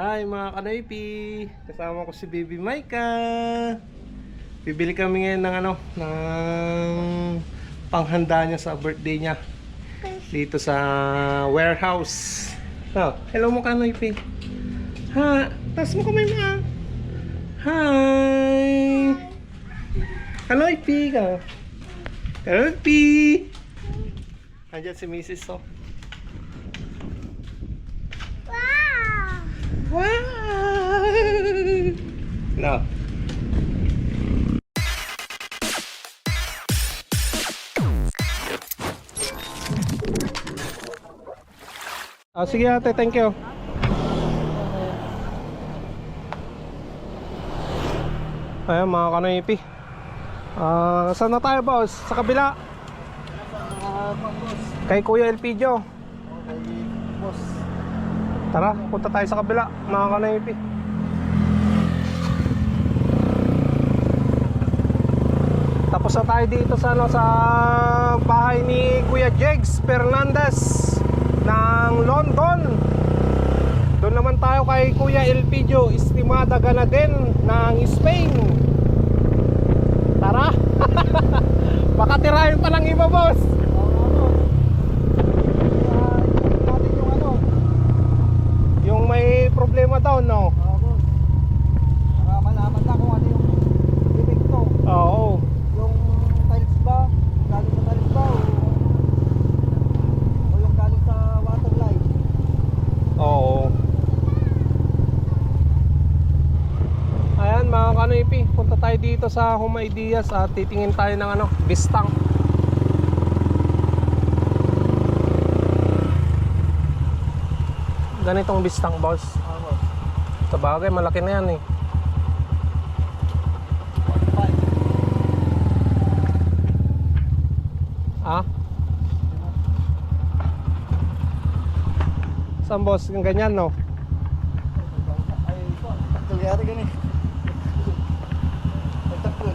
Hi mga kanoypi! Kasama ko si Baby Maika. Bibili kami ngayon ng ano, ng panghanda niya sa birthday niya. Dito sa warehouse. Oh, hello mo kanoypi. Ha, tas mo kamay mo. Hi! Kanoypi ka. Kanoypi! Andiyan si Mrs. Oh. Wow! No. Ah, sige ate, thank you. Ayan mga kanoipi. Ah, saan na tayo boss? Sa kabila? Kay Kuya Elpidio. boss. Tara, punta tayo sa kabila, mga kanoipi. Tapos na tayo dito sa ano sa bahay ni Kuya Jegs Fernandez ng London. Doon naman tayo kay Kuya Elpidio Estimada Ganadin ng Spain. Tara. Baka tirahin pa ng iba, boss. natin yung ano. Yung may problema daw, no? Ah, boss. Para malaman na kung ano yung defecto. Oo. Yung tiles ba? Galing sa tiles ba? O, o yung galing sa water line? Oo. Ayan mga kanoipi, punta tayo dito sa Home Ideas at titingin tayo ng ano, bistang. Ganitong bistang boss. Ah, boss. Sa bagay, malaki na yan eh. Ah? Saan boss? Yung ganyan no? Ay, ito. Taktul yata ganun. Taktul.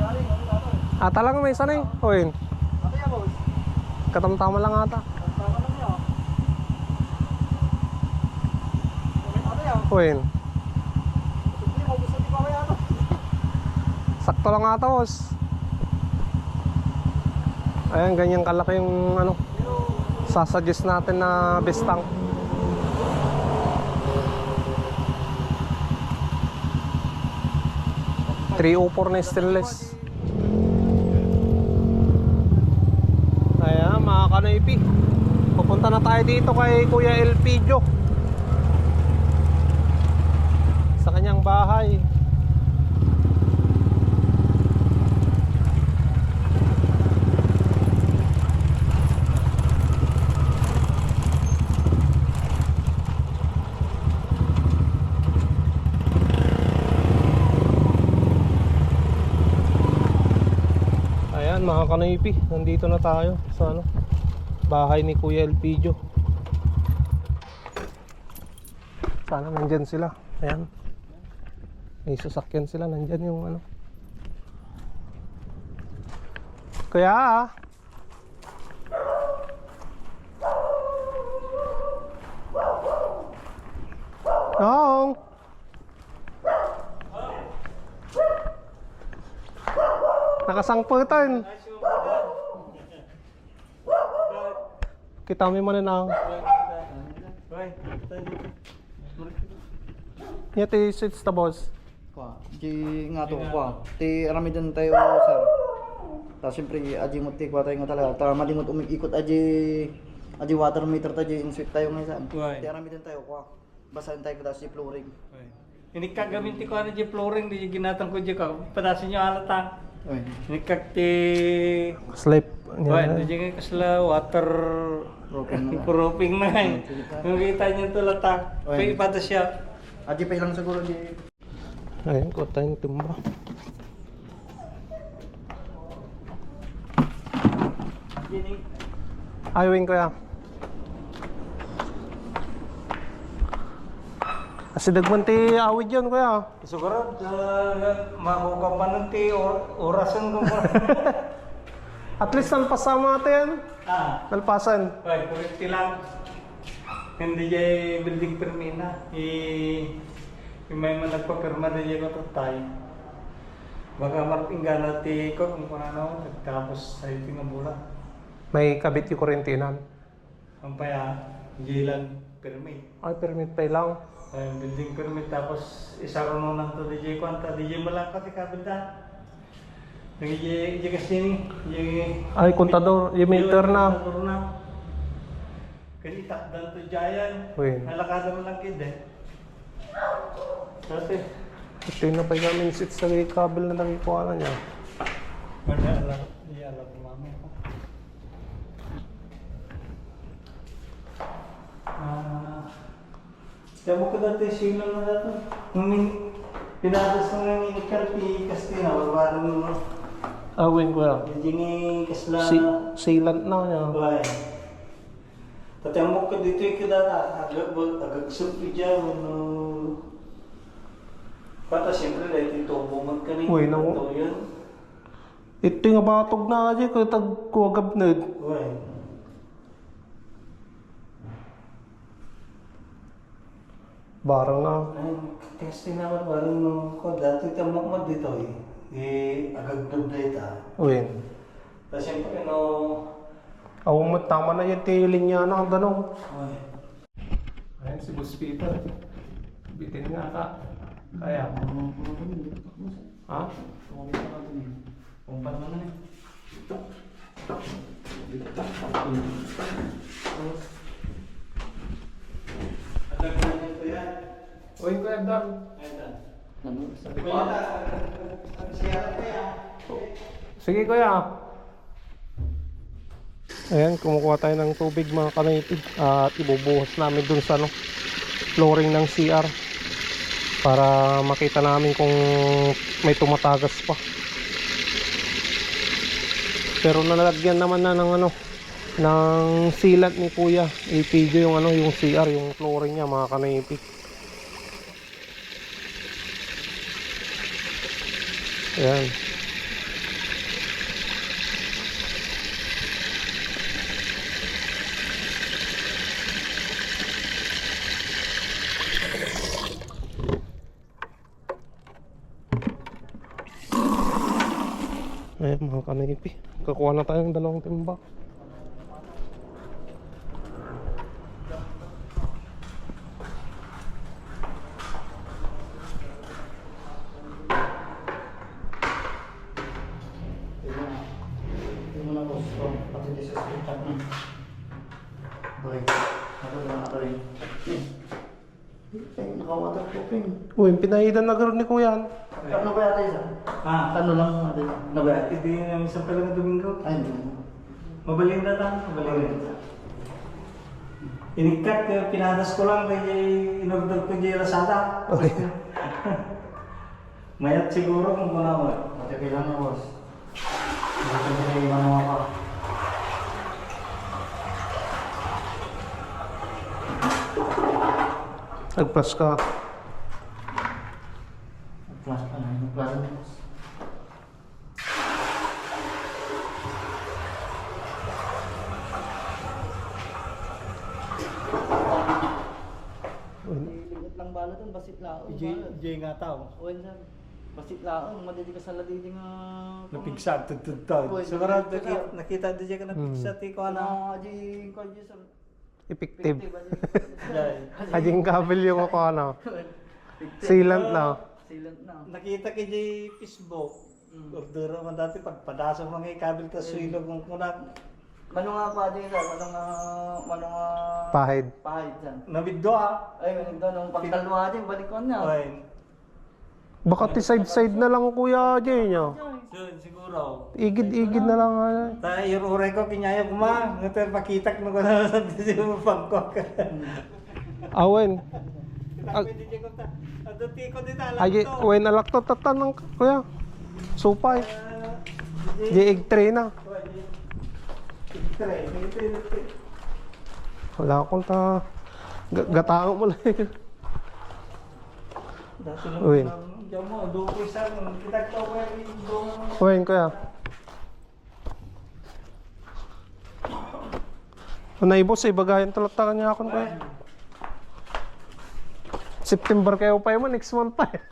Yari, na to? Ah, talaga may sanay. Boss? katamtama lang ata. Ang tama lang yan. Ano yan? O yun, Hindi mo gusto di ba kaya ano? sakto lang ata boss. Ayan, ganyan kalaki yung ano, sasuggest natin na bistang. Three o four na stainless. Ayan, mga kanaypi. Pupunta na tayo dito kay Kuya Elpidio. Sa kanyang bahay. Ayan mga kanoypi, nandito na tayo sa ano, bahay ni Kuya Elpidio. Sana nandyan sila. Ayan. May sasakyan sila, nandyan yung ano. Kaya. Nong. Nakasangputan. Kita mo mo na nang. Yati sits ta boss. Kwa, di nga to kwa. Ti arami din tayo sir. Ta siyempre aji mo ti kwa tayo nga talaga. Ta malimot umikot aji aji water meter ta aji insert tayo ngayon. Why? Ti arami din tayo kwa. Basahin tayo kada si flooring. Ini kagaminti ko ano di flooring di ginatang ko di ka padasin nyo alata. Ini kakti Sleep. Wah, itu juga kasla water Proofing na. proofing na eh. sige pa. Yung kita niya ito lata. Kaya ipata siya. Aji pa ilang siguro di Ayun, kota yung tumba. Ayuin ko yan. Kasi dagman ti awid yun kuya. siguro uh, makukapan nanti or orasan ko mo. At least nalpasama natin. ah, Nalpasan. why, kulit lang. Hindi dyan building permit na. I, yung may man nagpapirma na dyan ko tay. Baka marpinggan natin ko kung kung ano, tapos sa ito nga mula. May kabit yung kurentinan. Ang paya, hindi lang permit. Ay, permit pa lang. Ay, building permit tapos isa ro nung nang to DJ ko anta DJ malangkat ka kabinda. Nang DJ DJ kasi ni DJ Ay, kontador, yung meter na. Kontador na. Kani tak dan to jayan. Uy. Nalakada mo lang kid eh. Dati. Ito yung napay namin sit sa kabel na nakikuha na niya. Wala alam. Iya alam ko mami ko. Ah. Tamo ko dati sila na dato. Nung pinadas mo ng inikal ti Castina, wala mo. Awin ko yan. Jadi ni kasla. Si, sealant na niya. Bahay. Tatamo ko dito yung kidata. Agak agak supi dyan. Ano. Pata siyempre dahil ito bumag ka ni. Uy, nang- Ito yan. Ito yung batog na aja kaya tagkuwagab na. Uy. Barang na. Ay, testing naman parang nung ko. Dati tamok mo dito eh. Eh, agad na data. Uwin. Tapos siyempre, no. Awang mo, tama na yung tiling niya na ang ganong. Uy. Ayan si Boss Peter. Bitin nga ka. Kaya. Ha? Kumpan mo na eh. Agad na ito yan. Uy, Kuya Dan. Ayan. Ano? Siya kaya. Sige Kuya. Ayan, kumukuha tayo ng tubig mga kanaitid at ibubuhos namin dun sa ano, flooring ng CR para makita namin kung may tumatagas pa. Pero nalalagyan naman na ng ano ng sealant ni Kuya. APJ yung ano yung CR, yung flooring niya mga kanaipid. Ayan. Ayan mga kanipi. Kakuha na tayo ng dalawang timba. Ito mo na boss. Pati di sa sprinter na. Okay. Ito na ito rin. Eh, naka-waterproofing. Uy, pinahidan na gano'n ni Kuya. Ano ba yata isa? Ah, Ano lang natin? Ano ba? Hindi namin isang pala ng Domingo. Ay, hindi. Mabalinda ta, mabalinda. Inikat ko, pinadas ko lang kaya in-order ko dyan Lazada. Okay. Mayat siguro kung kuna mo. Pati kailangan na boss. Hindi kayo iwan mo ako? Nag-plus ka. Plus, ano yung plus na lang bala dun, basit laong. Jay nga tao. Uwan sir. Basit laong, madidi ka sa ladidi nga. Napigsat, tututod. Uy, Siguro nakita, nakita din siya ka napigsat. Ikaw Ano, na. aji, ko aji sir. Effective. Ajing kabel yung ako ano. Sealant na. Silent na. Nakita kay Jay Facebook. Mm. Order man dati pagpadasa mga ikabil ka suilo kung kuna. Mano nga pa aji sir, mano nga, mano nga. Pahid. Pahid sir. Nabiddo ah. Ay, ganito nung pagkalwa aji, balik ko na. Oy. Baka ti side-side na lang Kuya Jay niya. Siguro. Igid-igid na lang. ano. Ta iruray ko kinyaya ko ma. Ngate pakitak no ko na sa mo pangkok. Awen. Ay, wen alak to tatan ng Kuya. Supay. Di egg tray na. Wala akong ta... ga- Gataang mo lang. Mo, do ko Kuya. Naibos ay bagayan talata kanya ako Kuya. September kayo pa yun, next month pa eh.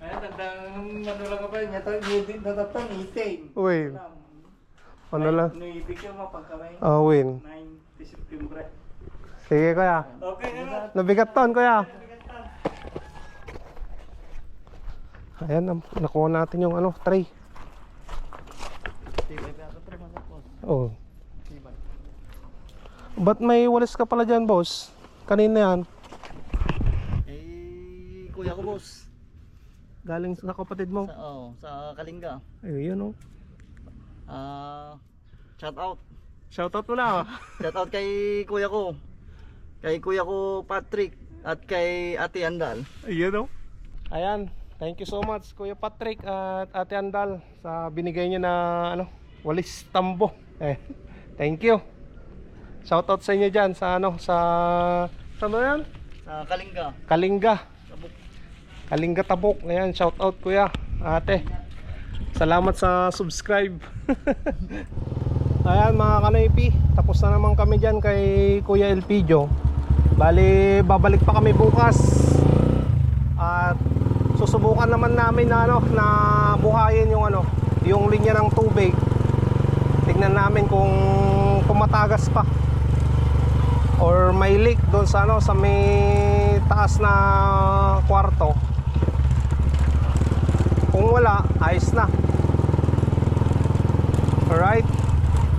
Ay, tandang manulang ka pa niya. Hindi natatang itin. Ano lang? Nuibig ka mapagkamay. Ah, win. 9 September. Sige kuya. Okay na. Nabigat ton kuya. Ayan, nam- nakuha natin yung ano, tray. Oh. Ba't may walis ka pala dyan, boss? Kanina yan. Eh, kuya ko, boss. Galing sa kapatid mo. Sa, oh, sa Kalinga. Ayun oh. Ah, shout out. Shoutout mo na. Shout out kay kuya ko. Kay kuya ko Patrick at kay Ate Andal. Ayun oh. Ayan. Thank you so much Kuya Patrick at Ate Andal sa binigay niyo na ano, walis tambo. Eh, thank you. Shoutout sa inyo diyan sa ano sa saan ba yan? Sa Kalinga. Kalinga. Tabuk. Kalinga Tabok. Ayan, shoutout kuya. Ate. Salamat sa subscribe. Ayan mga kanaypi, tapos na naman kami dyan kay Kuya Elpidio. Bali, babalik pa kami bukas. At susubukan naman namin na ano na buhayin yung ano, yung linya ng tubig. Tignan namin kung kumatagas pa or may leak doon sa ano sa may taas na kwarto. Kung wala, ayos na. Alright.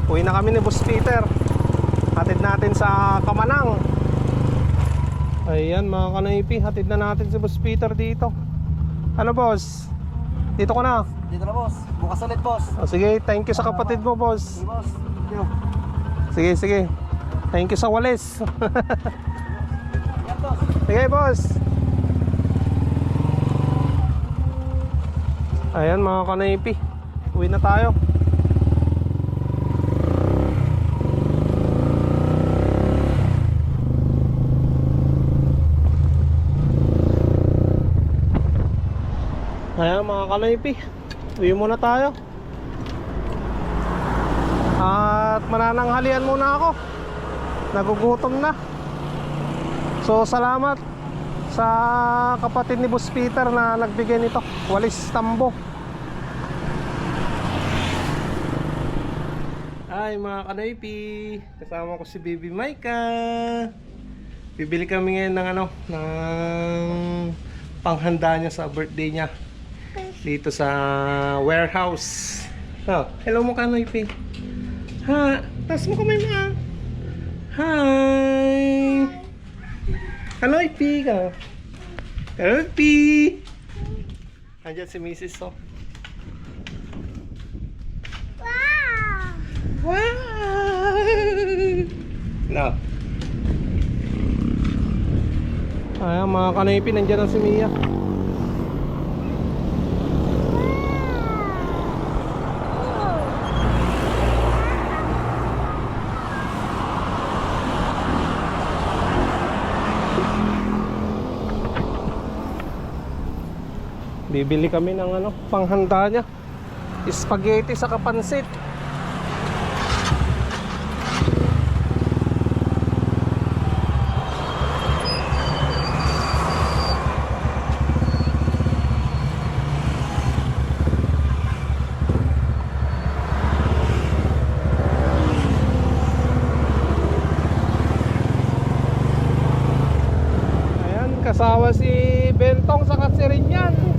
Uwi na kami ni Boss Peter. Hatid natin sa Kamanang. Ayan mga kanaypi, hatid na natin si Boss Peter dito. Ano boss? Dito ko na. Dito na, boss. Bukas ulit, boss. O, sige, thank you sa kapatid mo boss. Sige, boss. Thank you. Sige, sige. Thank you sa walis. Sige boss. Ayan mga kanaypi. Uwi na tayo. Ayan mga kanaypi. Uwi muna tayo. At manananghalian muna ako. Nagugutom na. So salamat sa kapatid ni Boss Peter na nagbigay nito. Walis Tambo. Hi mga kanaypi. Kasama ko si Baby Maika. Bibili kami ngayon ng ano, ng panghanda niya sa birthday niya. Dito sa warehouse. Oh, hello mo kanaypi. Ha, tas mo kamay mo. Hi. Hello, Ipi ka. Hello, Ipi. Andiyan si Mrs. Oh. Wow! Wow! No. Ayan, mga kanaypi, nandiyan ang si Mia. Bibili kami ng ano, panghanda niya. Spaghetti sa kapansit. Kasama si Bentong sa Katsirinyan.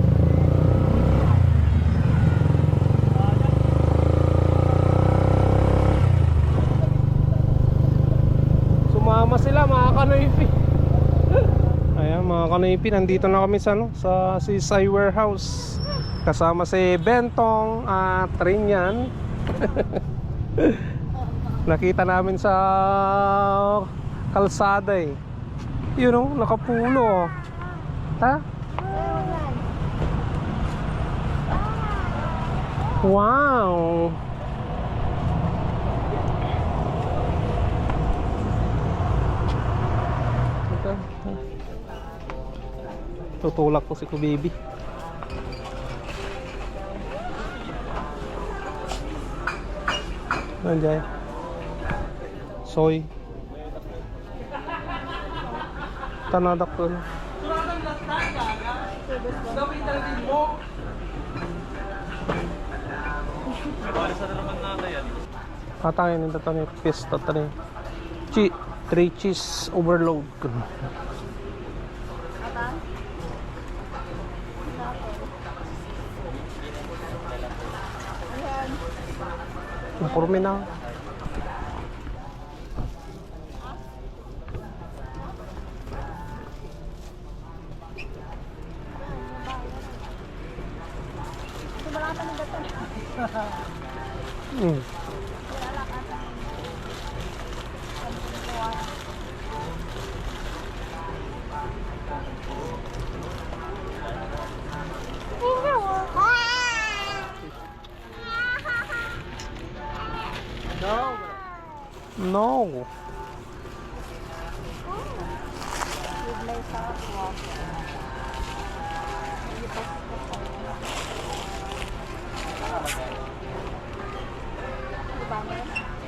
Kanoypi. Ayan mga kanoypi, nandito na kami sa, ano, sa Sisay Warehouse. Kasama si Bentong at Rinyan. Nakita namin sa kalsada eh. Yun oh, nakapulo oh. Ha? Wow! Tutulak ko si Kubibi. Nandiyan. Soy. Tanadak ko. Patangin nito to ni Chi, 3 cheese overload. Imporme na. Mm. No.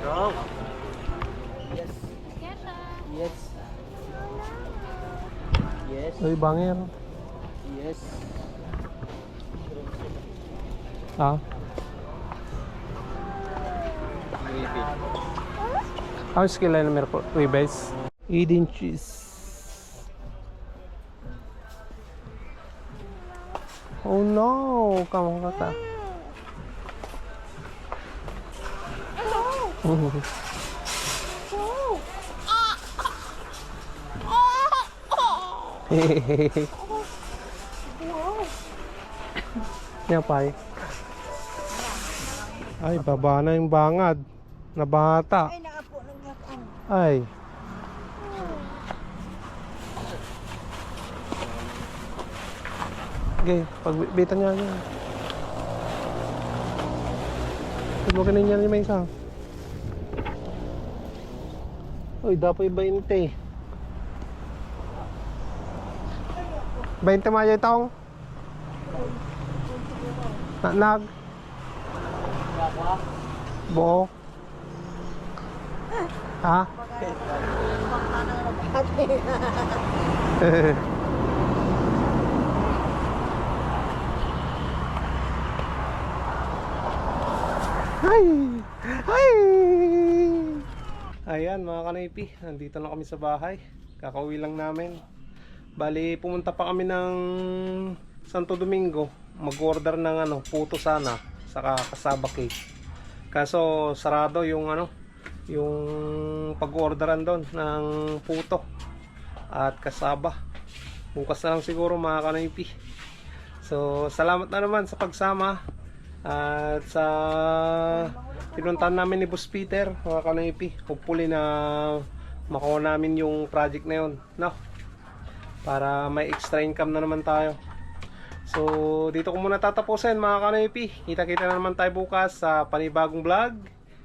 No. Yes. Yes. Yes. Ay, bangir. Yes. Ah. How's kila na meron ribeyes? Eden cheese. Oh no, kamu kata. Hehehe. Yan pa eh. Ay, baba na yung bangad. Na bata. Ay. Ay. Okay, pagbitan niya niya. Tulogin niya niya may isa. Uy, dapat 20. 20 mayo itong. Na nag. Buo. Ha? Hi! Hi! Ayan mga kanaypi, nandito na kami sa bahay. Kakauwi lang namin. Bali, pumunta pa kami ng Santo Domingo. Mag-order ng ano, puto sana, saka kasaba cake. Kaso sarado yung ano, yung pag-orderan doon ng puto at kasaba. Bukas na lang siguro mga kanaypi. So, salamat na naman sa pagsama at sa pinuntahan namin ni Boss Peter, mga kanaypi. Hopefully na makuha namin yung project na yun, no? Para may extra income na naman tayo. So, dito ko muna tatapusin mga kanaypi. Kita-kita na naman tayo bukas sa panibagong vlog.